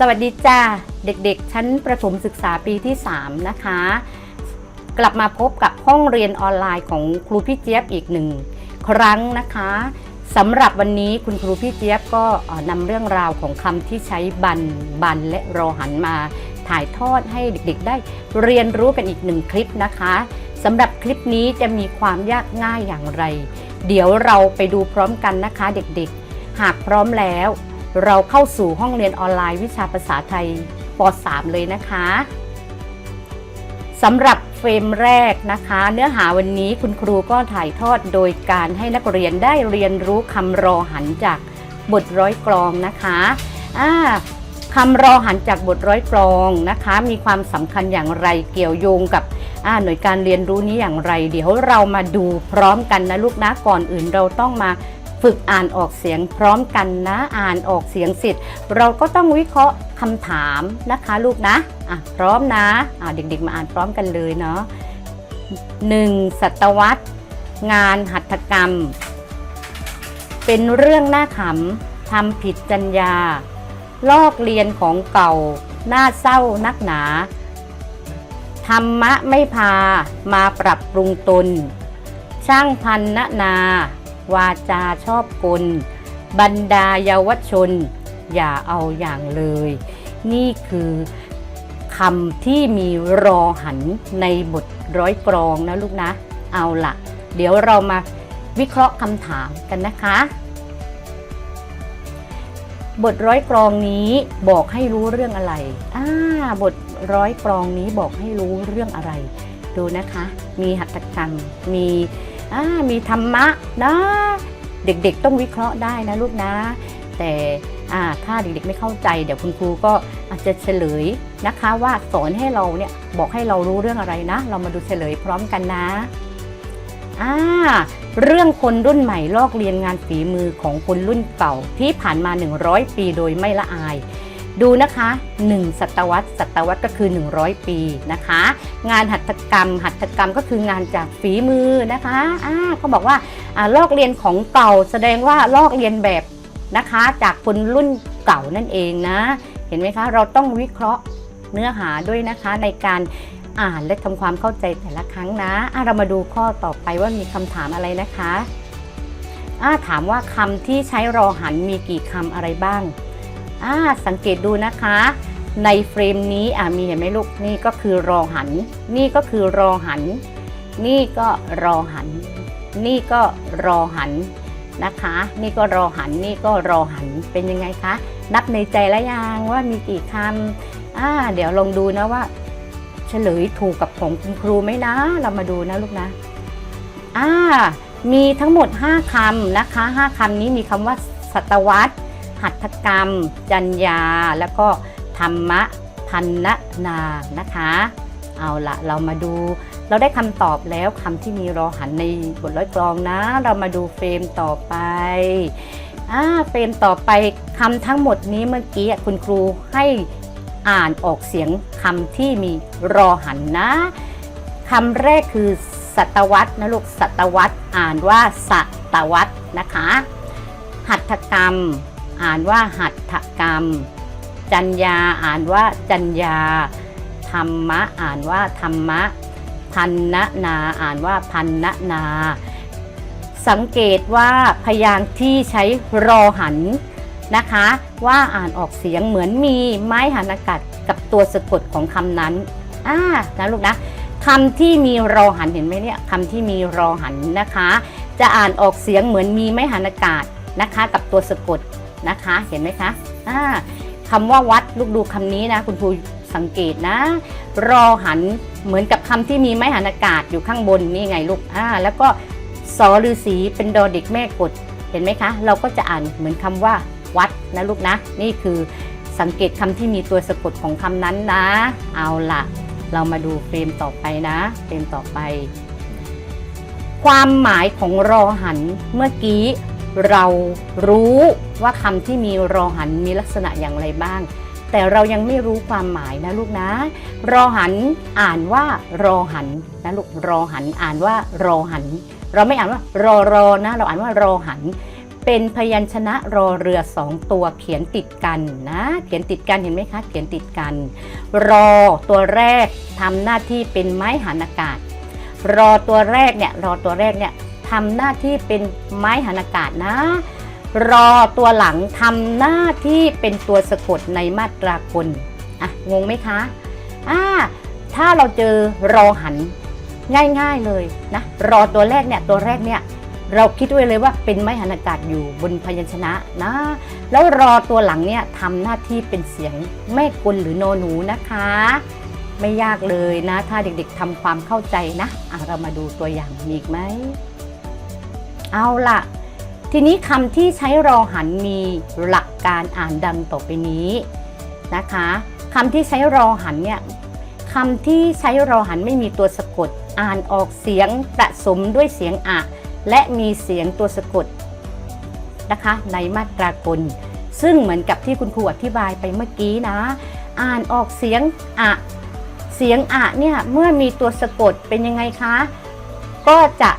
สวัสดีจ้าเด็กๆ ชั้นประถมศึกษาปีที่ 3 นะคะ กลับมาพบกับห้องเรียนออนไลน์ของครูพี่เจี๊ยบอีกหนึ่งครั้งนะคะสำหรับวันนี้คุณครูพี่เจี๊ยบก็นำเรื่องราวของคำที่ใช้บันบันและรอหันมา ถ่ายทอดให้เด็กๆ ได้เรียนรู้กันอีกหนึ่งคลิปนะคะสำหรับคลิปนี้จะมีความยากง่ายอย่างไร เดี๋ยวเราไปดูพร้อมกันนะคะเด็กๆ หากพร้อมแล้ว เราเข้าสู่ห้องเรียนออนไลน์วิชาภาษาไทยป .3 เลยนะคะสำหรับเฟรมแรกนะคะ เนื้อหาวันนี้คุณครูก็ถ่ายทอดโดยการให้นักเรียนได้เรียนรู้คำรอหันจากบทร้อยกลองนะคะอ่าคำรอหันจากบทร้อยกลองนะคะ มีความสำคัญอย่างไรเกี่ยวโยงกับหน่วยการเรียนรู้นี้อย่างไร เดี๋ยวเรามาดูพร้อมกันนะลูกนะก่อนอื่นเราต้องมา ฝึกอ่านออกเสียงพร้อมกันนะอ่านออกเสียงเสร็จเราก็ต้องวิเคราะห์คำถามนะคะลูกนะอะพร้อมนะอะเด็กๆมาอ่านพร้อมกันเลยเนาะหนึ่งศตวรรษ งานหัตถกรรม เป็นเรื่องน่าขำทำผิดจรรยาลอกเรียนของเก่าน่าเศร้านักหนา ธรรมะไม่พามาปรับปรุงตน ช่างพันนนา วาจาชอบกล บรรดาเยาวชน อย่าเอาอย่างเลย นี่คือคำที่มีรอหันในบทร้อยกรองนะลูกนะ เอาละเดี๋ยวเรามาวิเคราะห์คำถามกันนะคะ บทร้อยกรองนี้บอกให้รู้เรื่องอะไรอ่าบทร้อยกรองนี้บอกให้รู้เรื่องอะไร ดูนะคะ มีหัตถกรรม มี มีธรรมะนะ เด็กๆต้องวิเคราะห์ได้นะลูกนะ แต่ถ้าเด็กๆไม่เข้าใจ เดี๋ยวคุณครูก็อาจจะเฉลยนะคะว่าสอนให้เราเนี่ยบอกให้เรารู้เรื่องอะไรนะ เรามาดูเฉลยพร้อมกันนะอ่าเรื่องคนรุ่นใหม่ลอกเรียนงานฝีมือของคนรุ่นเก่าที่ผ่านมา 100 ปีโดยไม่ละอาย ดูนะคะ 1 ศตวรรษ ศตวรรษก็คือ 100 ปีนะคะ งานหัตถกรรม หัตถกรรมก็คืองานจากฝีมือนะคะอ่าเขาบอกว่าอ่าลอกเรียนของเก่าแสดงว่าลอกเรียนแบบนะคะ จากคนรุ่นเก่านั่นเองนะ เห็นไหมคะ เราต้องวิเคราะห์เนื้อหาด้วยนะคะในการอ่านและทำความเข้าใจแต่ละครั้งนะอะเรามาดูข้อต่อไปว่ามีคำถามอะไรนะคะอ่าถามว่าคำที่ใช้รอหันมีกี่คำอะไรบ้าง อ่าสังเกตดูนะคะ ในเฟรมนี้อ่ามีเห็นไหมลูกนี่ก็คือรอหัน นี่ก็คือรอหัน นี่ก็รอหัน นี่ก็รอหันนะคะ นี่ก็รอหันนี่ก็รอหันเป็นยังไงคะนับในใจแล้วยังว่ามีกี่คำอ่าเดี๋ยวลองดูนะว่า เฉลยถูกกับของคุณครูไหมนะ เรามาดูนะลูกนะอ่ามีทั้งหมด 5คำนะคะ 5คำนี้มีคำว่าศตวรรษ หัตถกรรม จัญญา แล้วก็ธรรมะพันนนานะคะ เอาละเรามาดู เราได้คำตอบแล้วคำที่มีรอหันในบทร้อยกลองนะ เรามาดูเฟรมต่อไปอ่าเฟรมต่อไปคำทั้งหมดนี้เมื่อกี้คุณครูให้อ่านออกเสียงคำที่มีรอหันนะคำแรกคือศตวรรษนะลูกศตวรรษอ่านว่าสตวรรษนะคะ หัตถกรรม อ่านว่าหัตถกรรม จัญญาอ่านว่าจัญญา ธรรมะอ่านว่าธรรมะ พันนนาอ่านว่าพันนนา สังเกตว่าพยางค์ที่ใช้รอหันนะคะ ว่าอ่านออกเสียงเหมือนมีไม้หันอากาศกับตัวสะกดของคำนั้นอ่านะลูกนะคำที่มีรอหันเห็นไหมเนี่ยคำที่มีรอหันนะคะ จะอ่านออกเสียงเหมือนมีไม้หันอากาศนะคะ กับตัวสะกด นะคะ เห็นไหมคะอ่าคำว่าวัดลูกดูคำนี้นะคุณครูสังเกตนะ รอหันเหมือนกับคำที่มีไม้หันอากาศอยู่ข้างบนนี่ไงลูกอ่าแล้วก็สอฤาษีเป็นดอเด็กแม่กดเห็นไหมคะ เราก็จะอ่านเหมือนคำว่าวัดนะลูกนะ นี่คือสังเกตคำที่มีตัวสะกดของคำนั้นนะ เอาละเรามาดูเฟรมต่อไปนะเฟรมต่อไป ความหมายของรอหันเมื่อกี้ เรารู้ว่าคำที่มีรอหันมีลักษณะอย่างไรบ้าง แต่เรายังไม่รู้ความหมายนะลูกนะ รอหันอ่านว่ารอหันนะลูกรอหันอ่านว่ารอหัน เราไม่อ่านว่ารอรอนะ เราอ่านว่ารอหัน เป็นพยัญชนะรอเรือสองตัวเขียนติดกันนะ เขียนติดกันเห็นไหมคะ เขียนติดกัน รอตัวแรกทำหน้าที่เป็นไม้หันอากาศ รอตัวแรกเนี่ยรอตัวแรกเนี่ย ทำหน้าที่เป็นไม้หันอากาศนะ รอตัวหลังทำหน้าที่เป็นตัวสะกดในมาตรากลอะงงไหมคะอ่าถ้าเราเจอรอหันง่ายๆเลยนะรอตัวแรกเนี่ยตัวแรกเนี่ยเราคิดไว้เลยว่าเป็นไม้หันอากาศอยู่บนพยัญชนะนะ แล้วรอตัวหลังเนี่ยทำหน้าที่เป็นเสียงแม่กลหรือโนหนูนะคะ ไม่ยากเลยนะ ถ้าเด็กๆทำความเข้าใจนะอะเรามาดูตัวอย่างอีกไหม เอาละทีนี้คำที่ใช้รอหันมีหลักการอ่านดังต่อไปนี้นะคะคำที่ใช้รอหันเนี่ยคำที่ใช้รอหันไม่มีตัวสะกด อ่านออกเสียงผสมด้วยเสียงอะและมีเสียงตัวสะกดนะคะ ในมาตรากล ซึ่งเหมือนกับที่คุณครูอธิบายไปเมื่อกี้นะ อ่านออกเสียงอะเสียงอะเนี่ยเมื่อมีตัวสะกดเป็นยังไงคะ ก็จะ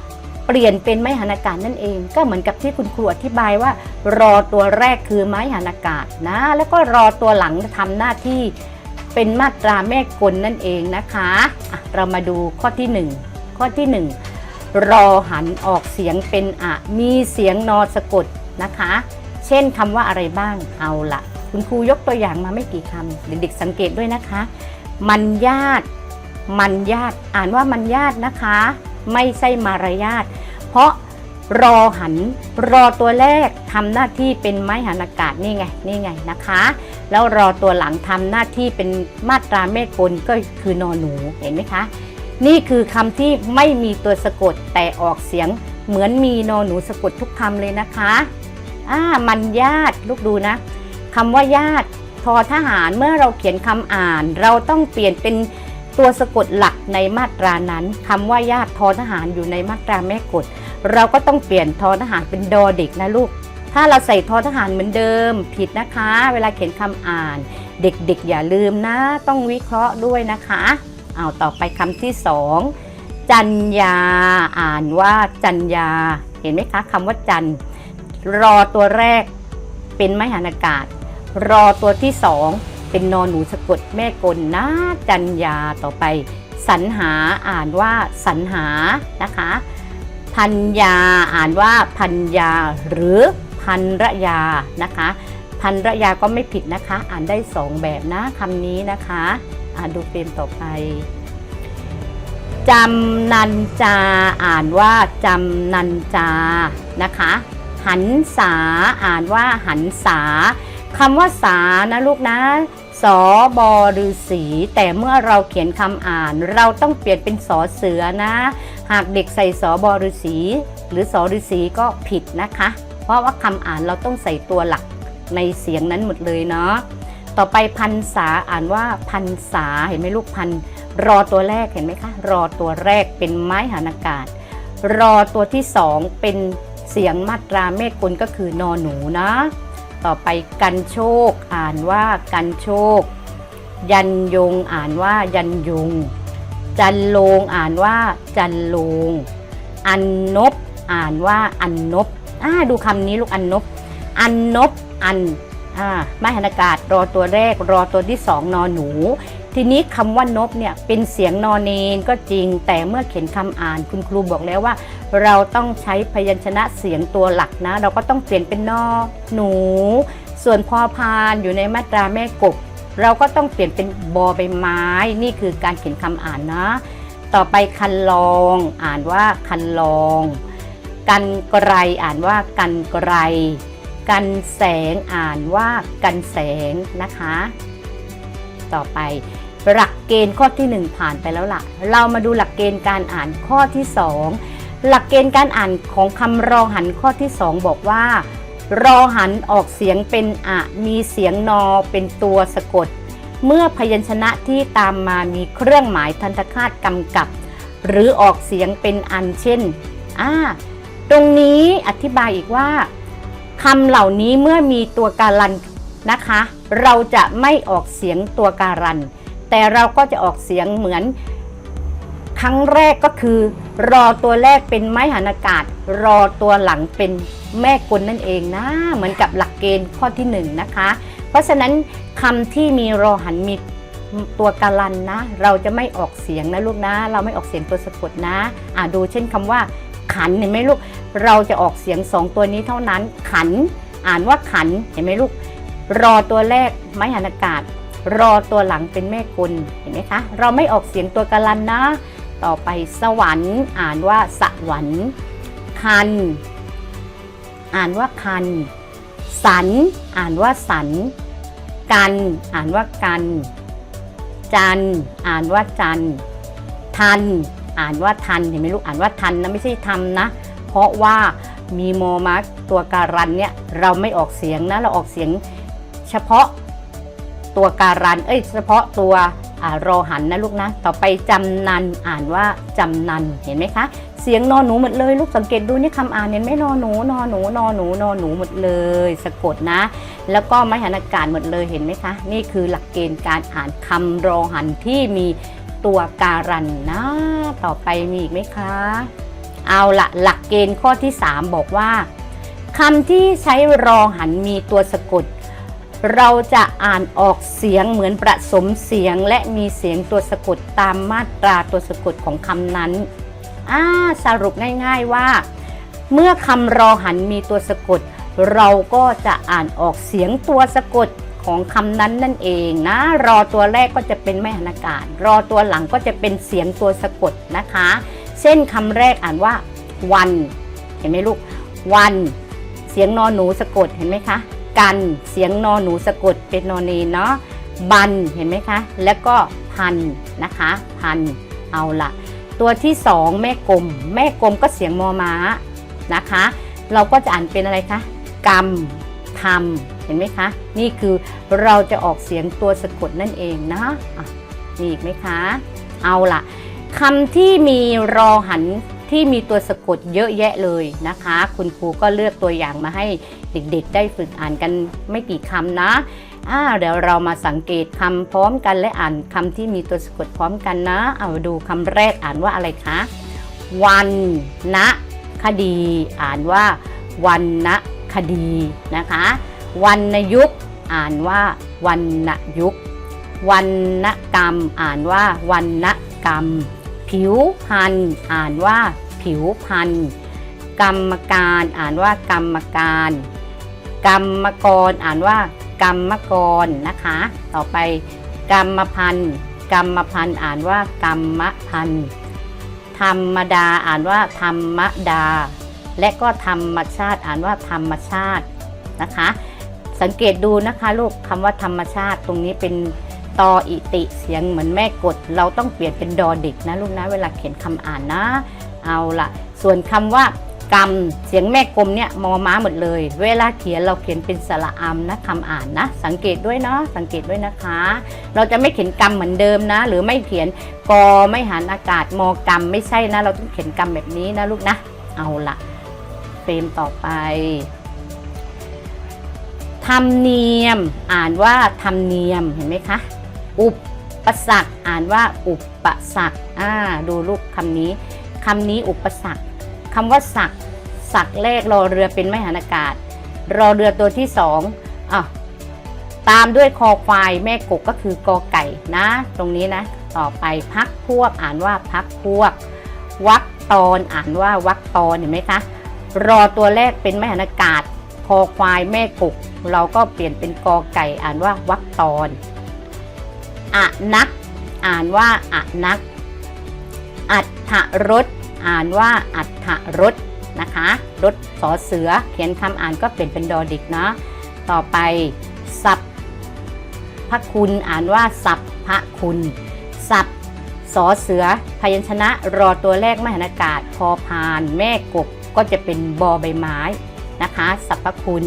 เปลี่ยนเป็นไม้หันอากาศนั่นเอง ก็เหมือนกับที่คุณครูอธิบายว่า รอตัวแรกคือไม้หันอากาศนะ แล้วก็รอตัวหลังทำหน้าที่เป็นมาตราแม่กลนั่นเองนะคะะเรามาดูข้อที่หนึ่งข้อที่หนึ่งรอหันออกเสียงเป็นอะมีเสียงนอสะกดนะคะ เช่นคำว่าอะไรบ้างเอาละคุณครูยกตัวอย่างมาไม่กี่คำเด็กๆสังเกตด้วยนะคะ มันญาติมันญาติอ่านว่ามันญาตินะคะ ไม่ใช่มารยาทเพราะรอหันรอตัวแรกทำหน้าที่เป็นไม้หันอากาศนี่ไงนี่ไงนะคะ แล้วรอตัวหลังทำหน้าที่เป็นมาตราเมฆกลก็คือนอหนูเห็นไหมคะ นี่คือคำที่ไม่มีตัวสะกดแต่ออกเสียงเหมือนมีนอหนูสะกดทุกคำเลยนะคะอ่ามันญาติลูกดูนะคำว่าญาติทอทหารเมื่อเราเขียนคำอ่าน เราต้องเปลี่ยนเป็น ตัวสะกดหลักในมาตรานั้นคำว่าญาติทอทหารอยู่ในมาตราแม่กฎเราก็ต้องเปลี่ยนทอทหารเป็นดอเด็กนะลูก ถ้าเราใส่ทอทหารเหมือนเดิม ผิดนะคะ เวลาเขียนคำอ่าน เด็กๆ อย่าลืมนะ ต้องวิเคราะห์ด้วยนะคะเอาต่อไปคำที่สองจัญญาอ่านว่าจัญญาเห็นไหมคะคำว่าจันรอตัวแรกเป็นไม้หันอากาศ รอตัวที่สอง เป็นนอนหนูสะกดแม่กลนะจัญญาต่อไปสรรหาอ่านว่าสรรหานะคะ พัญญาอ่านว่าพัญญาหรือพันระยานะคะ พันระยาก็ไม่ผิดนะคะ อ่านได้สองแบบนะคำนี้นะคะอ่านดูเฟรมต่อไปจำนันจาอ่านว่าจำนันจานะคะ หันษาอ่านว่าหันษา คำว่าสานะลูกนะสอบอฤษีแต่เมื่อเราเขียนคำอ่าน เราต้องเปลี่ยนเป็นสอเสือนะ หากเด็กใส่สอบอฤษีหรือสอฤษีก็ผิดนะคะ เพราะว่าคำอ่านเราต้องใส่ตัวหลักในเสียงนั้นหมดเลยเนาะต่อไปพันษาอ่านว่าพันษาเห็นไหมลูกพันรอตัวแรกเห็นไหมคะ รอตัวแรกเป็นไม้หันอากาศ รอตัวที่สองเป็นเสียงมาตราเมฆกลก็คือนอหนูนะ ต่อไปกันโชคอ่านว่ากันโชค ยันยงอ่านว่ายันยง จันโลงอ่านว่าจันโลง อันนบอ่านว่าอันนบอ่าดูคำนี้ลูกอันนบ อันนบอันอ่าไม่หันอากาศรอตัวแรกรอตัวที่สองนอหนู ทีนี้คำว่านบเนี่ยเป็นเสียงนอนเนนก็จริง แต่เมื่อเขียนคำอ่านคุณครูบอกแล้วว่า เราต้องใช้พยัญชนะเสียงตัวหลักนะ เราก็ต้องเปลี่ยนเป็นนอหนู ส่วนพอพานอยู่ในมาตราแม่กบ เราก็ต้องเปลี่ยนเป็นบอใบไม้ นี่คือการเขียนคำอ่านนะ ต่อไปคันลองอ่านว่าคันลอง กันไกรอ่านว่ากันไกรกันแสงอ่านว่ากันแสงนะคะ ต่อไป หลักเกณฑ์ข้อที่ 1 ผ่านไปแล้วล่ะ เรามาดูหลักเกณฑ์การอ่านข้อที่ 2 หลักเกณฑ์การอ่านของคำรอหันข้อที่ 2 บอกว่า รอหันออกเสียงเป็นอะมีเสียงนอเป็นตัวสะกด เมื่อพยัญชนะที่ตามมามีเครื่องหมายทันตคาตกำกับ หรือออกเสียงเป็นอันเช่นอ่าตรงนี้อธิบายอีกว่าคำเหล่านี้เมื่อมีตัวการันนะคะ เราจะไม่ออกเสียงตัวการัน แต่เราก็จะออกเสียงเหมือน ครั้งแรกก็คือ รอตัวแรกเป็นไม้หันอากาศ รอตัวหลังเป็นแม่กลนั่นเองนะ เหมือนกับหลักเกณฑ์ข้อที่หนึ่งนะคะ เพราะฉะนั้นคำที่มีรอหันมีตัวการันนะ เราจะไม่ออกเสียงนะลูกนะ เราไม่ออกเสียงตัวสะกดนะอ่าดูเช่นคำว่า ขันเห็นไหมลูก เราจะออกเสียงสองตัวนี้เท่านั้น ขัน อ่านว่าขันเห็นไหมลูก รอตัวแรกไม้หันอากาศ รอตัวหลังเป็นแม่กลเห็นไหมคะ เราไม่ออกเสียงตัวการันนะ ต่อไปสวรรค์อ่านว่าสวรรค์คัน อ่านว่าคัน สัน อ่านว่าสัน กัน อ่านว่ากัน จัน อ่านว่าจัน ทัน อ่านว่าทัน เห็นไหมลูก อ่านว่าทันนะไม่ใช่ทำนะ เพราะว่ามีโมมาร์กตัวการันเนี่ยเราไม่ออกเสียงนะ เราออกเสียงเฉพาะ ตัวการัน เอ้ยเฉพาะตัวอรอหันนะลูกนะ ต่อไปจำนันอ่านว่าจำนันเห็นไหมคะ เสียงนอนหนูหมดเลยลูกสังเกตดูนี่คำอ่านเห็นไหมนอนหนูนอนหนูนอนหนูนอนหนูหมดเลย สะกดนะ แล้วก็ไม่หันอากาศหมดเลยเห็นไหมคะ นี่คือหลักเกณฑ์การอ่านคำรอหันที่มีตัวการันนะ ต่อไปมีอีกไหมคะ เอาละหลักเกณฑ์ข้อที่ 3 บอกว่าคำที่ใช้รอหันมีตัวสะกด เราจะอ่านออกเสียงเหมือนประสมเสียงและมีเสียงตัวสะกดตามมาตราตัวสะกดของคำนั้นอ่าสรุปง่ายๆว่า เมื่อคำรอหันมีตัวสะกด เราก็จะอ่านออกเสียงตัวสะกดของคำนั้นนั่นเองนะ รอตัวแรกก็จะเป็นไม่หันอากาศ รอตัวหลังก็จะเป็นเสียงตัวสะกดนะคะ เช่นคำแรกอ่านว่าวัน เห็นไหมลูก วัน เสียงนอนหนูสะกดเห็นไหมคะ กัน เสียงนอหนูสะกดเป็นนอเนเนาะบันเห็นไหมคะ แล้วก็พันนะคะ พันเอาละตัวที่สองแม่กลม แม่กลมก็เสียงมอม้านะคะ เราก็จะอ่านเป็นอะไรคะกรรมทำเห็นไหมคะ นี่คือเราจะออกเสียงตัวสะกดนั่นเองนะอะมีอีกไหมคะ เอาละคำที่มีรอหัน ที่มีตัวสะกดเยอะแยะเลยนะคะ คุณครูก็เลือกตัวอย่างมาให้เด็กๆ ได้ฝึกอ่านกันไม่กี่คำนะอ่าเดี๋ยวเรามาสังเกตคำพร้อมกันและอ่านคำที่มีตัวสะกดพร้อมกันนะ เอาดูคำแรกอ่านว่าอะไรคะ วันนะคดี อ่านว่าวันนะคดีนะคะวันนยุกอ่านว่าวันนยุกวันนกรรม อ่านว่าวันนกรรม ผิวพันธ์อ่านว่าผิวพันธ์กรรมการอ่านว่ากรรมการ กรรมกรอ่านว่ากรรมกรนะคะ ต่อไปกรรมพันธ์กรรมพันธ์อ่านว่ากรรมพันธ์ธรรมดาอ่านว่าธรรมดา และก็ธรรมชาติอ่านว่าธรรมชาตินะคะ สังเกตดูนะคะลูกคำว่าธรรมชาติตรงนี้เป็น ตออิติเสียงเหมือนแม่กด เราต้องเปลี่ยนเป็นดอเด็กนะลูกนะเวลาเขียนคำอ่านนะ เอาละส่วนคำว่ากรรมเสียงแม่กลมเนี่ยมอม้าหมดเลย เวลาเขียนเราเขียนเป็นสระอัมนะคำอ่านนะ สังเกตด้วยเนาะสังเกตด้วยนะคะ เราจะไม่เขียนกรรมเหมือนเดิมนะ หรือไม่เขียนกอไม่หันอากาศมอกรรมไม่ใช่นะ เราต้องเขียนกรรมแบบนี้นะลูกนะ เอาละเฟรมต่อไปธรรมเนียมอ่านว่าธรรมเนียมเห็นไหมคะ อุปสรรคอ่านว่าอุปสรรคอ่าดูลูกคำนี้คำนี้อุปสรรคคำว่าสักสักแรกรอเรือเป็นไมหันอากาศ รอเรือตัวที่สองอะตามด้วยคอควายแม่กกก็คือกอไก่นะ ตรงนี้นะ ต่อไปพักพวกอ่านว่าพักพวก วักตอนอ่านว่าวักตอนเห็นไหมคะรอตัวแรกเป็นไม่หันอากาศ คอควายแม่กก เราก็เปลี่ยนเป็นกอไก่อ่านว่าวักตอน อะนัก อ่านว่าอะนัก อัฏฐรสอ่านว่าอัฏฐรสนะคะรถสอเสือ เขียนคำอ่านก็เปลี่ยนเป็นดอดิกเนาะต่อไปสัพพคุณอ่านว่าสัพพคุณสัพสอเสือ พยัญชนะรอตัวแรกมหันากาศพอพาน แม่กบก็จะเป็นบอใบไม้นะคะสัพพคุณ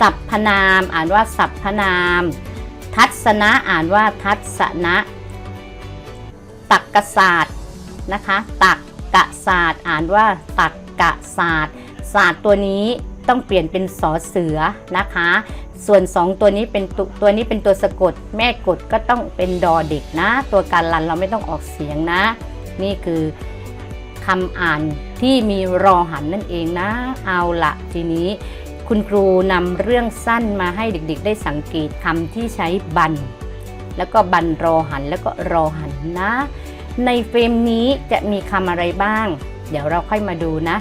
สัพพนามอ่านว่าสัพพนาม ทัศนะอ่านว่าทัศนะตักกศาสตร์นะคะตักกะศาสตร์ อ่านว่าตักกะศาสตร์ ศาสตร์ตัวนี้ต้องเปลี่ยนเป็นสอเสือนะคะ ส่วน 2 ตัวนี้เป็นตวตัวนี้เป็นตัวสะกด แม่กดก็ต้องเป็นดอเด็กนะ ตัวการลันเราไม่ต้องออกเสียงนะ นี่คือคำอ่านที่มีรอหันนั่นเองนะ เอาละทีนี้ คุณครูนำเรื่องสั้นมาให้เด็กๆ ได้สังเกตคำที่ใช้บัน แล้วก็บันรอหันแล้วก็รอหันนะ ในเฟรมนี้จะมีคำอะไรบ้าง เดี๋ยวเราค่อยมาดูนะ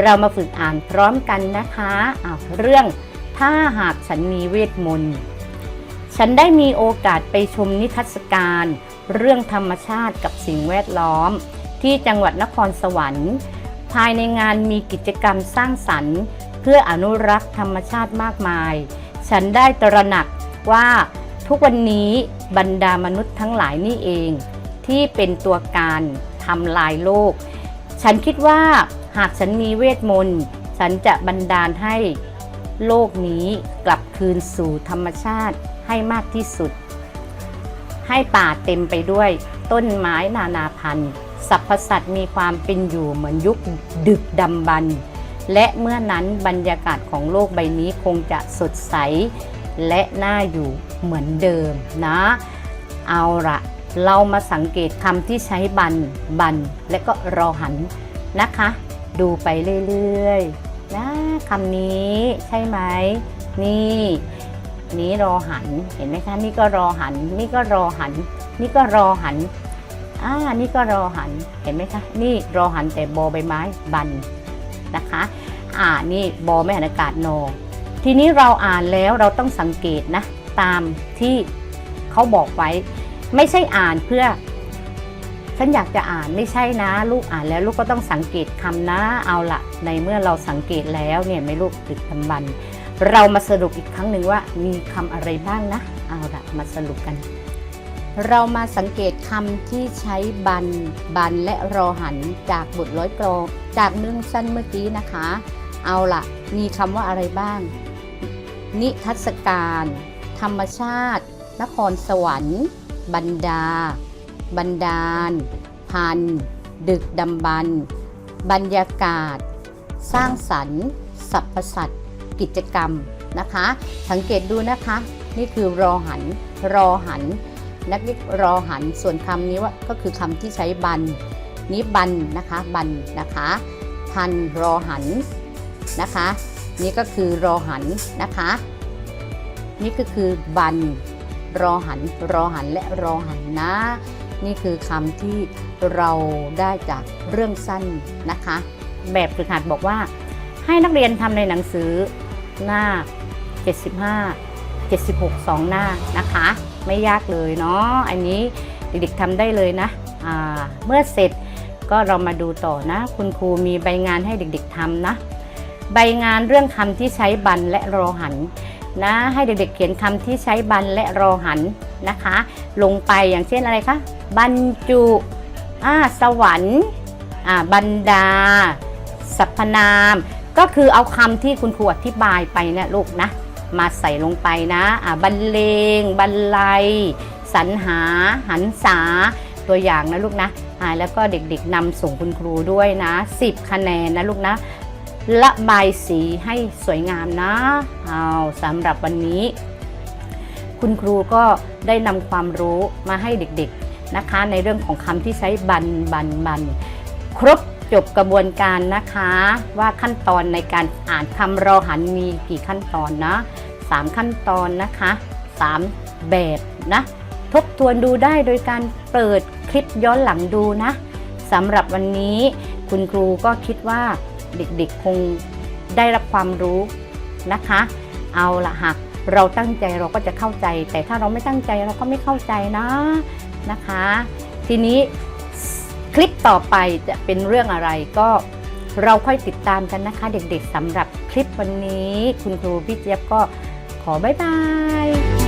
เรามาฝึกอ่านพร้อมกันนะคะอาเรื่องถ้าหากฉันมีเวทมนต์ฉันได้มีโอกาสไปชมนิทรรศการ เรื่องธรรมชาติกับสิ่งแวดล้อม ที่จังหวัดนครสวรรค์ ภายในงานมีกิจกรรมสร้างสรรค์ เพื่ออนุรักษ์ธรรมชาติมากมาย ฉันได้ตระหนักว่าทุกวันนี้บรรดามนุษย์ทั้งหลายนี่เอง ที่เป็นตัวการทำลายโลก ฉันคิดว่าหากฉันมีเวทมนต์ฉันจะบันดาลให้โลกนี้กลับคืนสู่ธรรมชาติให้มากที่สุด ให้ป่าเต็มไปด้วยต้นไม้นานาพันธุ์สรรพสัตว์มีความเป็นอยู่เหมือนยุคดึกดำบรรพ์ และเมื่อนั้นบรรยากาศของโลกใบนี้คงจะสดใส และน่าอยู่เหมือนเดิมนะ เอาละเรามาสังเกตคำที่ใช้บัน บัน และก็รอหันนะคะ ดูไปเรื่อยๆนะคำนี้ใช่ไหมนี่นี้รอหันเห็นไหมคะนี่ก็รอหัน นี่ก็รอหัน นี่ก็รอหันอ่านี่ก็รอหันเห็นไหมคะ นี่รอหันแต่บอใบไม้บัน นะคะ อ่านี่บอไม่หันอากาศนอทีนี้เราอ่านแล้วเราต้องสังเกตนะตามที่เขาบอกไว้ ไม่ใช่อ่านเพื่อ ฉันอยากจะอ่านไม่ใช่นะ ลูกอ่านแล้วลูกก็ต้องสังเกตคำนะเอาละในเมื่อเราสังเกตแล้วเนี่ยไม่ลูกตึกคำบัน เรามาสรุปอีกครั้งหนึ่งว่ามีคำอะไรบ้างนะ เอาละมาสรุปกัน เรามาสังเกตคำที่ใช้บัน บันและรอหันจากบทร้อยกรอง จากเนื่องสั้นเมื่อกี้นะคะ เอาละมีคำว่าอะไรบ้าง นิทรรศการ ธรรมชาติ นครสวรรค์ บรรดาบันดาล พัน ดึกดำบรรบรรยากาศ สร้างสรรค์สรรพสัตว์กิจกรรมนะคะ สังเกตดูนะคะ นี่คือรอหัน รอหัน นักเรียนรอหันส่วนคำนี้ว่าก็คือคำที่ใช้บันนี้บันนะคะบันนะคะพันรอหันนะคะ นี่ก็คือรอหันนะคะ นี่ก็คือบันรอหันรอหันและรอหันนะ นี่คือคำที่เราได้จากเรื่องสั้นนะคะ แบบฝึกหัดบอกว่า ให้นักเรียนทำในหนังสือหน้า 75 76 2 หน้านะคะ ไม่ยากเลยเนาะอันนี้เด็กๆทำได้เลยนะเมื่อเสร็จก็เรามาดูต่อนะ คุณครูมีใบงานให้เด็กๆทำนะ ใบงานเรื่องคำที่ใช้บันและรอหันนะให้เด็กๆเขียนคำที่ใช้บันและรอหันนะคะ ลงไปอย่างเช่นอะไรคะบรรจุอ่าสวรรค์อ่าบรรดาสรรพนาม ก็คือเอาคำที่คุณครูอธิบายไปเนะลูกนะ มาใส่ลงไปนะบรรเลงบรรลัยสรรหาหันษาตัวอย่างนะลูกนะแล้วก็เด็กๆนำส่งคุณครูด้วยนะ 10 คะแนนนะลูกนะระบายสีให้สวยงามนะเอาสำหรับวันนี้ คุณครูก็ได้นำความรู้มาให้เด็กๆนะคะ ในเรื่องของคำที่ใช้บันบันบันครบ จบกระบวนการนะคะ ว่าขั้นตอนในการอ่านคำรอหันมีกี่ขั้นตอนนะสามขั้นตอนนะคะสามแบบนะ ทบทวนดูได้โดยการเปิดคลิปย้อนหลังดูนะสำหรับวันนี้คุณครูก็คิดว่าเด็กๆคงได้รับความรู้นะคะ เอาละหากเราตั้งใจเราก็จะเข้าใจ แต่ถ้าเราไม่ตั้งใจเราก็ไม่เข้าใจนะนะคะ ทีนี้ คลิปต่อไปจะเป็นเรื่องอะไรก็เราค่อยติดตามกันนะคะ เด็กๆสำหรับคลิปวันนี้ คุณครูพี่เจี๊ยบก็ขอบายบาย